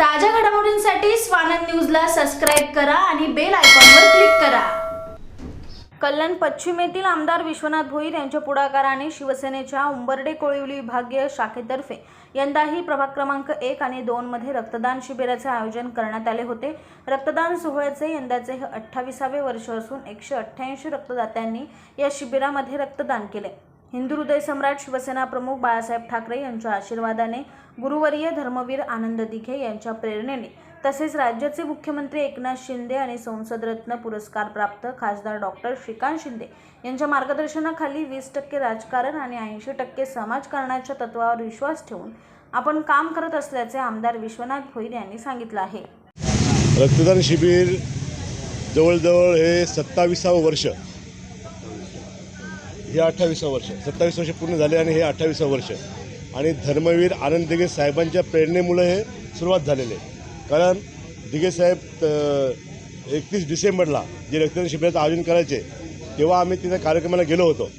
ताज्या घडामोडींसाठी स्वानंद न्यूजला सबस्क्राईब करा आणि बेल आयकॉनवर क्लिक करा. कल्याण पश्चिमेतील आमदार विश्वनाथ भोईर यांच्या पुढाकाराने शिवसेनेच्या उंबर्डे कोळिवली विभागीय शाखेतर्फे यंदाही प्रभाग क्रमांक एक आणि दोनमध्ये रक्तदान शिबिराचे आयोजन करण्यात आले होते. रक्तदान सोहळ्याचे यंदाचे हे अठ्ठावीसावे वर्ष असून एकशे अठ्ठ्याऐंशी रक्तदात्यांनी या शिबिरामध्ये रक्तदान केले. हिंदू हृदय सम्राट शिवसेना प्रमुख बाळासाहेब ठाकरे यांच्या आशीर्वादाने गुरुवर्य धर्मवीर आनंद दिघे यांच्या प्रेरणेने तसेच राज्याचे मुख्यमंत्री एकनाथ शिंदे आणि संसदरत्न पुरस्कार प्राप्त खासदार डॉक्टर श्रीकांत शिंदे यांच्या मार्गदर्शनाखाली वीस टक्के राजकारण आणि ऐंशी टक्के समाजकारणाच्या तत्वावर विश्वास ठेवून आपण काम करत असल्याचे आमदार विश्वनाथ भोईर यांनी सांगितलं आहे. रक्तदान शिबिर जवळजवळ हे सत्तावीसावं वर्ष हे अठ्ठावीसावं वर्ष. सत्तावीस वर्ष पूर्ण झाले आणि हे अठ्ठावीसावं वर्ष. आणि धर्मवीर आनंद दिघे साहेबांच्या प्रेरणेमुळे हे सुरुवात झालेली आहे. कारण दिघे साहेब एकतीस डिसेंबरला जे रक्तदान शिबिराचं आयोजन करायचे तेव्हा आम्ही तिथे कार्यक्रमाला गेलो होतो.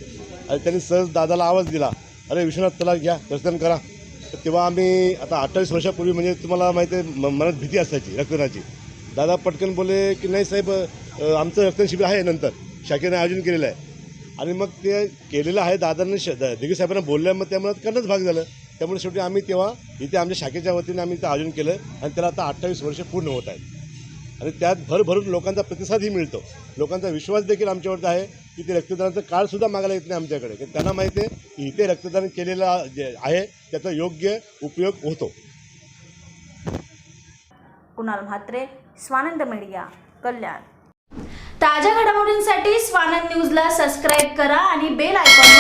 आणि त्यांनी सहज दादाला आवाज दिला अरे विश्वनाथ त्याला घ्या रक्तदान करा. तेव्हा आम्ही आता अठ्ठावीस वर्षापूर्वी म्हणजे तुम्हाला माहिती आहे म- मनात भीती असायची रक्तदानाची. दादा पटकन बोलले की नाही साहेब आमचं रक्तदान शिबिर आहे नंतर. शाखेने आयोजन केलेलं आहे. आणि मग ते केलेलं आहे दादांनी श द- साहेबांना बोलल्या मग त्यामुळे करणंच भाग झालं. त्यामुळे शेवटी आम्ही तेव्हा इथे आमच्या शाखेच्या वतीने आम्ही ते आयोजन केलं आणि त्याला आता अठ्ठावीस वर्ष पूर्ण होत आहेत. आणि त्यात भरभरून लोकांचा प्रतिसादही मिळतो. लोकांचा विश्वास देखील आमच्यावरती आहे की ते रक्तदानाचं कार्डसुद्धा मागायला येत नाही आमच्याकडे. कारण त्यांना माहिती आहे की इथे रक्तदान केलेलं जे आहे त्याचा योग्य उपयोग होतो. कुणाल म्हात्रे स्वानंद मीडिया कल्याण. ताज्या घडामोडींसाठी स्वानंद न्यूजला सबस्क्राईब करा आणि बेल आयकॉनवर